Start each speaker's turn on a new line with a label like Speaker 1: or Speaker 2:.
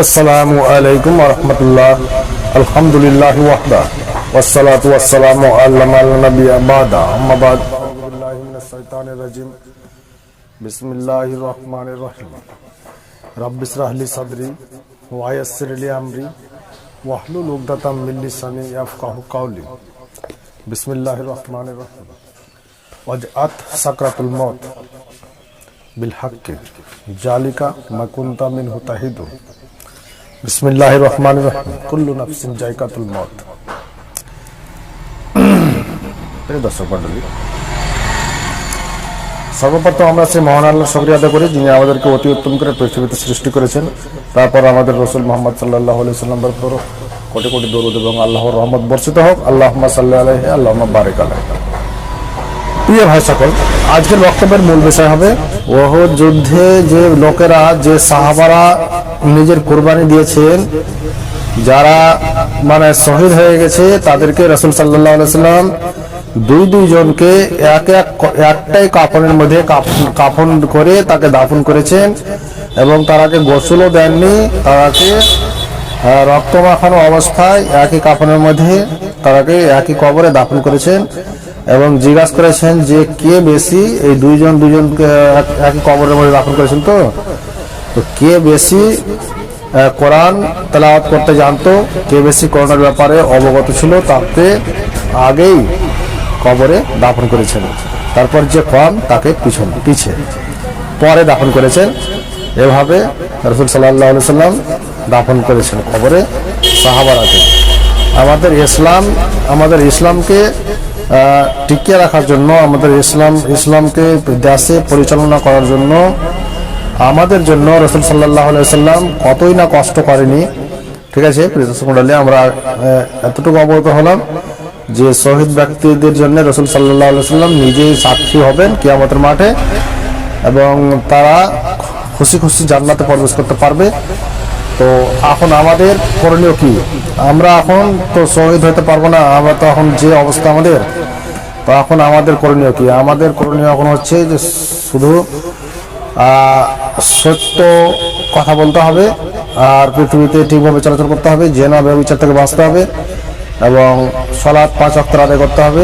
Speaker 1: আসসালামু আলাইকুম রহমতুল্লাহ আলহামদুলিল্লাহ ওয়াহদা والصلاة والسلام على من لا نبي بعد أما بعد أعوذ بالله من الشيطان الرجيم بسم الله الرحمن الرحيم رب اشرح لي صدري ويسر لي أمري واحلل عقدة من لساني يفقهوا قولي بسم الله الرحمن الرحيم وجاءت سكرة الموت بالحق ذلك ما كنت منه تهيد বিসমিল্লাহ রহমান রহমান কুল্লু নাফসিন জায়কাতুল মত দর্শক মন্ডলী সর্বপ্রথম আমরা সেই মহান আল্লাহ আদা করি, যিনি আমাদেরকে অতি উত্তম করে পৃথিবীতে সৃষ্টি করেছেন। তারপর আমাদের রসুল মোহাম্মদ সাল্লাহ আলি সাল্লামের পর কোটি কোটি দরুদ এবং আল্লাহর রহমত বর্ষিত হোক। আল্লাহ সাল্লাহ আলহ আল্লাহ বারেক আলহ প্রিয় ভাই সকল, আজকের বক্তব্যের মূল বিষয় হবে ওহ যুদ্ধে যে লোকেরা, যে সাহাবারা নিজের কোরবানি দিয়েছেন। যারা মানে শহীদ হয়ে গেছে, তাদেরকে রসুল সাল্লাহ সাল্লাম দুই দুইজনকে এক এক একটাই কাফনের মধ্যে কাফ- কাফন করে তাকে দাফন করেছেন এবং তারাকে গোসলও দেননি। তারাকে রক্ত মাখানো অবস্থায় একই কাফনের মধ্যে তারাকে একই কবরে দাফন করেছেন এবং জিজ্ঞাসা করেছেন যে কে বেশি? এই দুইজন দুইজনকে এক- একই কবরের মধ্যে দাফন করেছেন তো? তো কে বেশি কোরআন তেলাওয়াত করতে জানতো, কে বেশি করোনার ব্যাপারে অবগত ছিল তাকে আগেই কবরে দাফন করেছেন। তারপর যে কম তাকে পিছন, পিছে, পরে দাফন করেছেন। এভাবে রসুল সাল্লাহ সাল্লাম দাফন করেছেন কবরে সাহাবারাকে আমাদের ইসলাম, আমাদের ইসলামকে টিকিয়ে রাখার জন্য, আমাদের ইসলাম, ইসলামকে দেশে পরিচালনা করার জন্য আমাদের জন্য রসুল সাল্লাহ সাল্লাম কতই না কষ্ট করেনি। ঠিক আছে মন্ডলী, আমরা এতটুকু অবগত হলাম যে শহীদ ব্যক্তিদের জন্য রসুল সাল্লাহ সাল্লাম নিজেই সাক্ষী হবেন কিয়ামতের মাঠে এবং তারা খুশি খুশি জান্নাতে প্রবেশ করতে পারবে। তো এখন আমাদের করণীয় কি? আমরা এখন তো শহীদ হতে পারব না, আমরা তো এখন যে অবস্থা আমাদের, তো এখন আমাদের করণীয় কি? আমাদের করণীয় এখন হচ্ছে যে শুধু সত্য কথা বলতে হবে, আর পৃথিবীতে ঠিকভাবে চলাচল করতে হবে জেনা ব্যবচার থেকে বাঁচতে হবে, এবং সলাৎ পাঁচ অক্তর আদায় করতে হবে।